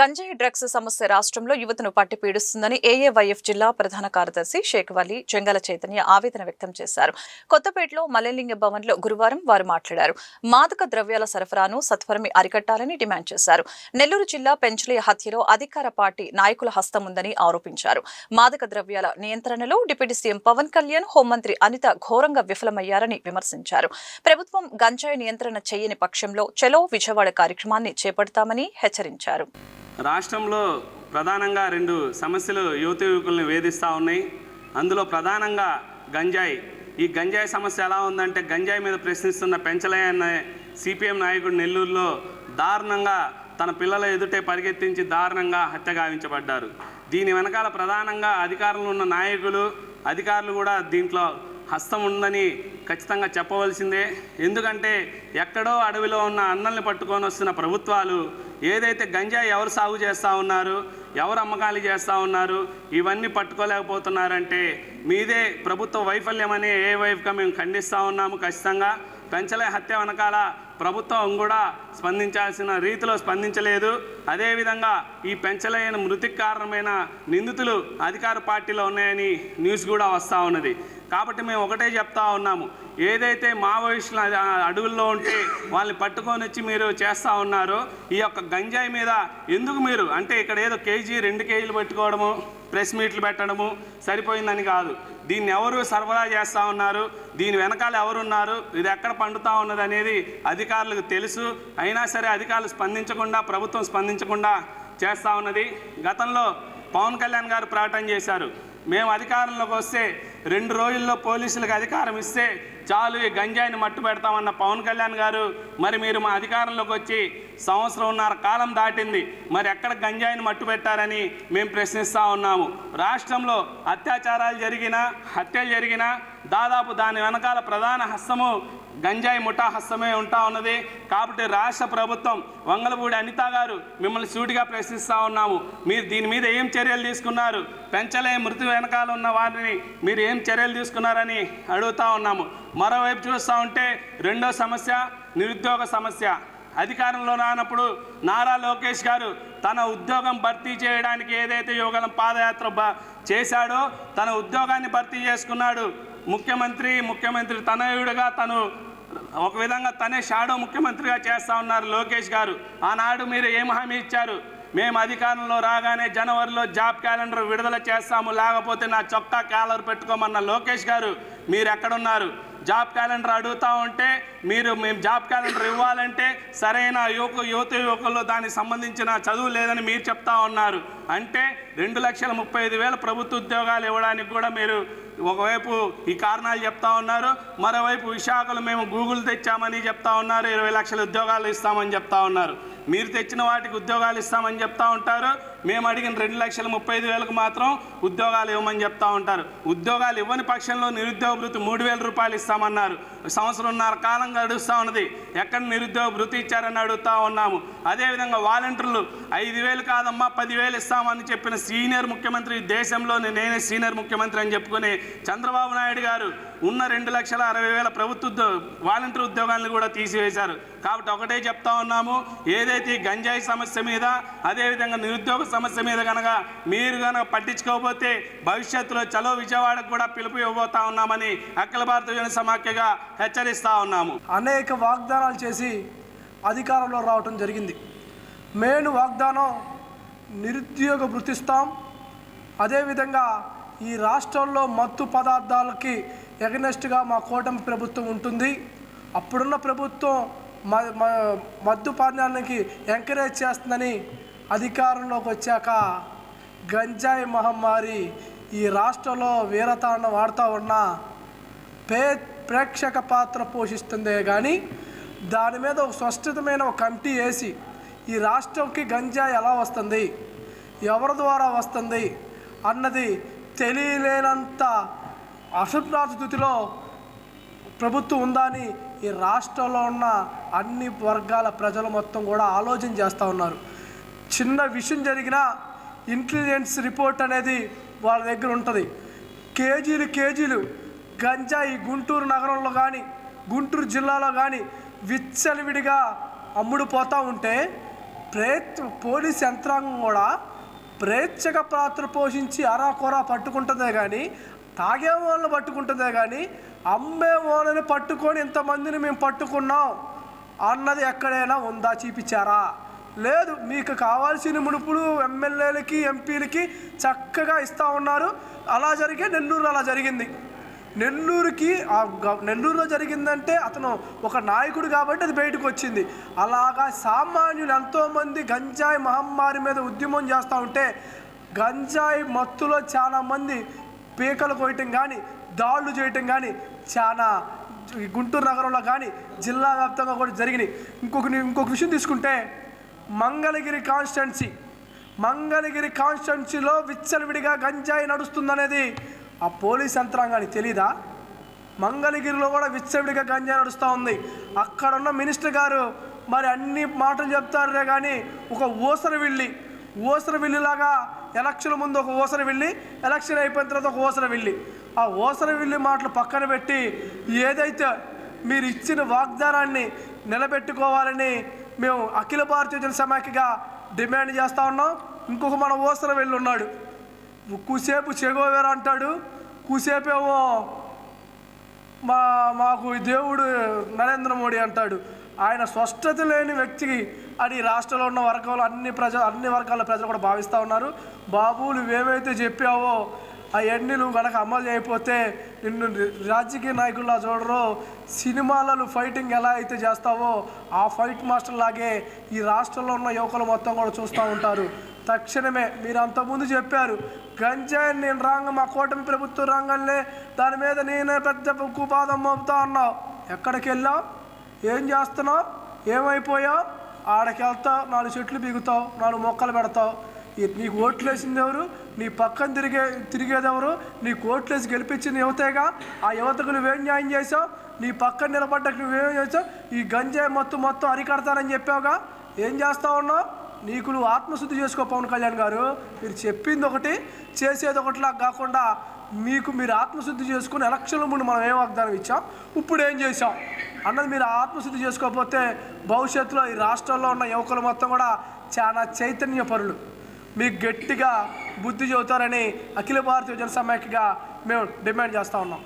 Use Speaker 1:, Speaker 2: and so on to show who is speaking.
Speaker 1: గంజాయి డ్రగ్స్ సమస్య రాష్ట్రంలో యువతను పట్టి పీడిస్తుందని ఏఏవైఎఫ్ జిల్లా ప్రధాన కార్యదర్శి షేక్ వలి చెంగల చైతన్య ఆవేదన వ్యక్తం చేశారు. కొత్తపేటలో మల్లెలింగ భవన్లో గురువారం వారు మాట్లాడారు. మాదక ద్రవ్యాల సరఫరాను సత్వరమే అరికట్టాలని డిమాండ్ చేశారు. నెల్లూరు జిల్లా పెంచలే హత్యలో అధికార పార్టీ నాయకుల హస్తం ఉందని ఆరోపించారు. మాదక ద్రవ్యాల నియంత్రణలో డిప్యూటీ సీఎం పవన్ కళ్యాణ్ హోంమంత్రి అనిత ఘోరంగా విఫలమయ్యారని విమర్శించారు. ప్రభుత్వం గంజాయి నియంత్రణ చేయని పక్షంలో చలో విజయవాడ కార్యక్రమాన్ని చేపడతామని హెచ్చరించారు.
Speaker 2: రాష్ట్రంలో ప్రధానంగా రెండు సమస్యలు యువత యువకులను వేధిస్తూ ఉన్నాయి. అందులో ప్రధానంగా గంజాయి. ఈ గంజాయి సమస్య ఎలా ఉందంటే గంజాయి మీద ప్రశ్నిస్తున్న పెంచలయ్య అనే సిపిఎం నాయకుడు నెల్లూరులో దారుణంగా తన పిల్లల ఎదుటే పరిగెత్తించి దారుణంగా హత్య గావించబడ్డారు. దీని వెనకాల ప్రధానంగా అధికారంలో ఉన్న నాయకులు అధికారులు కూడా దీంట్లో హస్తం ఉందని ఖచ్చితంగా చెప్పవలసిందే. ఎందుకంటే ఎక్కడో అడవిలో ఉన్న అన్నల్ని పట్టుకొని వస్తున్న ప్రభుత్వాలు ఏదైతే గంజాయి ఎవరు సాగు చేస్తూ ఉన్నారు ఎవరు అమ్మకాలు చేస్తూ ఉన్నారు ఇవన్నీ పట్టుకోలేకపోతున్నారంటే మీదే ప్రభుత్వ వైఫల్యమని ఏ వైపుగా మేము ఖండిస్తూ ఉన్నాము ఖచ్చితంగా. పెంచలే హత్య వెనకాల ప్రభుత్వం కూడా స్పందించాల్సిన రీతిలో స్పందించలేదు. అదేవిధంగా ఈ పెంచలేని మృతికి కారణమైన నిందితులు అధికార పార్టీలో ఉన్నాయని న్యూస్ కూడా వస్తూ ఉన్నది. కాబట్టి మేము ఒకటే చెప్తా ఉన్నాము. ఏదైతే మావోయిస్టులు అడవుల్లో ఉంటే వాళ్ళని పట్టుకొని వచ్చి మీరు చేస్తూ ఉన్నారో. ఈ యొక్క గంజాయి మీద ఎందుకు మీరు? అంటే ఇక్కడ ఏదో కేజీ రెండు కేజీలు పెట్టుకోవడము ప్రెస్ మీట్లు పెట్టడము సరిపోయిందని కాదు. దీన్ని ఎవరు సరఫరా చేస్తూ ఉన్నారు? దీని వెనకాల ఎవరున్నారు? ఇది ఎక్కడ పండుతా ఉన్నది అనేది అధికారులకు తెలుసు. అయినా సరే అధికారులు స్పందించకుండా ప్రభుత్వం స్పందించకుండా చేస్తూ ఉన్నది. గతంలో పవన్ కళ్యాణ్ గారు ప్రకటన చేశారు. మేము అధికారంలోకి వస్తే రెండు రోజుల్లో పోలీసులకు అధికారం ఇస్తే చాలు ఈ గంజాయిని మట్టు పెడతామన్న పవన్ కళ్యాణ్ గారు మరి మీరు మా అధికారంలోకి వచ్చి సంవత్సరంన్నర కాలం దాటింది మరి ఎక్కడ గంజాయిని మట్టు పెట్టారని మేము ప్రశ్నిస్తూ ఉన్నాము. రాష్ట్రంలో అత్యాచారాలు జరిగినా హత్యలు జరిగినా దాదాపు దాని వెనకాల ప్రధాన హస్తము గంజాయి ముఠా హస్తమే ఉంటా ఉన్నది. కాబట్టి రాష్ట్ర ప్రభుత్వం వంగలపూడి అనిత గారు మిమ్మల్ని సూటిగా ప్రశ్నిస్తూ ఉన్నాము. మీరు దీని మీద ఏం చర్యలు తీసుకున్నారు? పెంచలే మృతి వెనకాల ఉన్న వారిని మీరు ఏం చర్యలు తీసుకున్నారని అడుగుతా ఉన్నాము. మరోవైపు చూస్తూ ఉంటే రెండో సమస్య నిరుద్యోగ సమస్య. అధికారంలో రానప్పుడు నారా లోకేష్ గారు తన ఉద్యోగం భర్తీ చేయడానికి ఏదైతే యోగలం పాదయాత్ర చేశాడో తన ఉద్యోగాన్ని భర్తీ చేసుకున్నాడు. ముఖ్యమంత్రి ముఖ్యమంత్రి తనయుడిగా తను ఒక విధంగా తనే షాడో ముఖ్యమంత్రిగా చేస్తా ఉన్నారు లోకేష్ గారు. ఆనాడు మీరు ఏం హామీ ఇచ్చారు? మేము అధికారంలో రాగానే జనవరిలో జాబ్ క్యాలెండర్ విడుదల చేస్తాము లేకపోతే నా చొక్కా క్యాలర్ పెట్టుకోమన్న లోకేష్ గారు మీరు ఎక్కడున్నారు? జాబ్ క్యాలెండర్ అడుగుతా ఉంటే మీరు మేము జాబ్ క్యాలెండర్ ఇవ్వాలంటే సరైన యువకు యువత యువకుల్లో దానికి సంబంధించిన చదువు లేదని మీరు చెప్తా ఉన్నారు. అంటే రెండు లక్షల ముప్పై ఐదు వేల ప్రభుత్వ ఉద్యోగాలు ఇవ్వడానికి కూడా మీరు ఒకవైపు ఈ కారణాలు చెప్తా ఉన్నారు మరోవైపు విశాఖలో మేము గూగుల్ తెచ్చామని చెప్తా ఉన్నారు ఇరవై లక్షల ఉద్యోగాలు ఇస్తామని చెప్తా ఉన్నారు. మీరు తెచ్చిన వాటికి ఉద్యోగాలు ఇస్తామని చెప్తా ఉంటారు. మేము అడిగిన రెండు లక్షల ముప్పై ఐదు వేలకు మాత్రం ఉద్యోగాలు ఇవ్వమని చెప్తా ఉంటారు. ఉద్యోగాలు ఇవ్వని పక్షంలో నిరుద్యోగ భృతి మూడు వేల రూపాయలు ఇస్తామన్నారు. సంవత్సరంన్నర కాలం గడుస్తూ ఉన్నది. ఎక్కడ నిరుద్యోగ భృతి ఇచ్చారని అడుగుతా ఉన్నాము. అదేవిధంగా వాలంటీర్లు ఐదు వేలు కాదమ్మా పదివేలు ఇస్తామని చెప్పిన సీనియర్ ముఖ్యమంత్రి దేశంలోనే నేనే సీనియర్ ముఖ్యమంత్రి అని చెప్పుకుని చంద్రబాబు నాయుడు గారు ఉన్న రెండు లక్షల అరవై వేల ప్రభుత్వ వాలంటీర్ ఉద్యోగాలను కూడా తీసివేశారు. కాబట్టి ఒకటే చెప్తా ఉన్నాము. ఏదైతే ఏదైతే గంజాయి సమస్య మీద అదేవిధంగా నిరుద్యోగ సమస్య మీద కనుక మీరు కనుక పట్టించుకోకపోతే భవిష్యత్తులో చలో విజయవాడకు కూడా పిలుపు ఇవ్వబోతా ఉన్నామని అఖిల భారత జన సమాఖ్యగా హెచ్చరిస్తా ఉన్నాము.
Speaker 3: అనేక వాగ్దానాలు చేసి అధికారంలో రావటం జరిగింది. మెయిన్ వాగ్దానం నిరుద్యోగ వృత్తిస్తాం అదేవిధంగా ఈ రాష్ట్రంలో మత్తు పదార్థాలకి ఎగనెస్ట్గా మా కూటమి ప్రభుత్వం ఉంటుంది. అప్పుడున్న ప్రభుత్వం మద్దు పానీయాలకి ఎంకరేజ్ చేస్తుందని అధికారంలోకి వచ్చాక గంజాయి మహమ్మారి ఈ రాష్ట్రంలో వీరతాండం ఆడుతూ ఉన్న పే ప్రేక్షక పాత్ర పోషిస్తుందే కానీ దాని మీద ఒక స్పష్టతమైన ఒక కమిటీ వేసి ఈ రాష్ట్రంకి గంజాయి ఎలా వస్తుంది ఎవరి ద్వారా వస్తుంది అన్నది తెలియలేనంత అసభ్యాత స్థితిలో ప్రభుత్వం ఉందా అని ఈ రాష్ట్రంలో ఉన్న అన్ని వర్గాల ప్రజలు మొత్తం కూడా ఆలోచన చేస్తూ ఉన్నారు. చిన్న విషయం జరిగినా ఇంటెలిజెన్స్ రిపోర్ట్ అనేది వాళ్ళ దగ్గర ఉంటుంది. కేజీలు కేజీలు గంజాయి గుంటూరు నగరంలో కానీ గుంటూరు జిల్లాలో కానీ విచ్చలవిడిగా అమ్ముడుపోతూ ఉంటే ప్రేత్ పోలీస్ యంత్రాంగం కూడా ప్రేక్షక పాత్ర పోషించి అరాకొరా పట్టుకుంటుందే కానీ తాగే వాళ్ళని పట్టుకుంటుందే కానీ అమ్మే వాళ్ళని పట్టుకొని ఇంతమందిని మేము పట్టుకున్నాం అన్నది ఎక్కడైనా ఉందా చూపించారా? లేదు మీకు కావాల్సిన మునుపులు ఎమ్మెల్యేలకి ఎంపీలకి చక్కగా ఇస్తూ ఉన్నారు. అలా జరిగే నెల్లూరు అలా జరిగింది. నెల్లూరుకి ఆ నెల్లూరులో జరిగిందంటే అతను ఒక నాయకుడు కాబట్టి అది బయటకు వచ్చింది. అలాగా సామాన్యులు ఎంతోమంది గంజాయి మహమ్మారి మీద ఉద్యమం చేస్తూ ఉంటే గంజాయి మత్తులో చాలామంది పీకలు కోయటం కానీ దాడులు చేయటం కానీ చాలా ఈ గుంటూరు నగరంలో కానీ జిల్లా వ్యాప్తంగా కూడా జరిగినాయి. ఇంకొక ఇంకొక విషయం తీసుకుంటే మంగళగిరి కాన్స్టిట్యున్సీ మంగళగిరి కాన్స్టిట్యున్సీలో విచ్చలవిడిగా గంజాయి నడుస్తుందనేది ఆ పోలీస్ యంత్రాంగానికి తెలీదా? మంగళగిరిలో కూడా విచ్చలవిడిగా గంజాయి నడుస్తూ ఉంది. అక్కడున్న మినిస్టర్ గారు మరి అన్ని మాటలు చెప్తారే కానీ ఒక ఊసర వెళ్ళి ఓసర వెళ్ళిలాగా ఎలక్షన్ ముందు ఒక ఓసర వెళ్ళి ఎలక్షన్ అయిపోయిన తర్వాత ఒక ఓసర వెళ్ళి ఆ ఓసర వెళ్ళి మాటలు పక్కన పెట్టి ఏదైతే మీరు ఇచ్చిన వాగ్దానాన్ని నిలబెట్టుకోవాలని మేము అఖిల భారతీయ జన సమాఖ్యగా డిమాండ్ చేస్తూ ఉన్నాం. ఇంకొక మన ఓసర వెళ్ళి ఉన్నాడు కూసేపు చెగోవేరా అంటాడు. కూసేపేమో మా మాకు ఈ దేవుడు నరేంద్ర మోడీ అంటాడు. ఆయన స్పష్టత లేని వ్యక్తికి అని ఈ రాష్ట్రంలో ఉన్న వర్గాలు అన్ని ప్రజ అన్ని వర్గాల ప్రజలు కూడా భావిస్తూ ఉన్నారు. బాబు నువ్వేమైతే చెప్పావో అవన్నీ నువ్వు కనుక అమలు చేయకపోతే నిన్ను రాజకీయ నాయకుల్లా చూడరు. సినిమాలలో ఫైటింగ్ ఎలా అయితే చేస్తావో ఆ ఫైట్ మాస్టర్ లాగే ఈ రాష్ట్రంలో ఉన్న యువకులు మొత్తం కూడా చూస్తూ ఉంటారు. తక్షణమే మీరు అంతకుముందు చెప్పారు గంజాయి నేను రాంగ మా కూటమి ప్రభుత్వం రాగానే దాని మీద నేనే పెద్ద కుపాదం మోపుతా అన్నావు. ఎక్కడికి వెళ్ళావు? ఏం చేస్తున్నావు? ఏమైపోయావు? ఆడకి వెళ్తావు నాలుగు చెట్లు బిగుతావు నాలుగు మొక్కలు పెడతావు. నీకు ఓట్లు వేసింది ఎవరు? నీ పక్కన తిరిగే తిరిగేదెవరు నీకు ఓట్లు వేసి గెలిపించింది యువతేగా. ఆ యువతకు నువ్వేం న్యాయం చేసావు నీ పక్కన నిలబడ్డకు నువ్వేం చేసావు ఈ గంజాయి మొత్తం మొత్తం అరికడతానని చెప్పావుగా. ఏం చేస్తా ఉన్నావు? నీకు నువ్వు ఆత్మశుద్ధి చేసుకో పవన్ కళ్యాణ్ గారు. మీరు చెప్పింది ఒకటి చేసేది ఒకటిలా కాకుండా మీకు మీరు ఆత్మశుద్ధి చేసుకుని ఎలక్షన్ల ముందు మనం ఏం వాగ్దానం ఇచ్చాం? ఇప్పుడు ఏం చేసాం అన్నది మీరు ఆత్మశుద్ధి చేసుకోకపోతే భవిష్యత్తులో ఈ రాష్ట్రంలో ఉన్న యువకులు మొత్తం కూడా చాలా చైతన్య పరులు మీకు గట్టిగా బుద్ధి చెబుతారని అఖిల భారతీయ జన మేము డిమాండ్ చేస్తూ ఉన్నాం.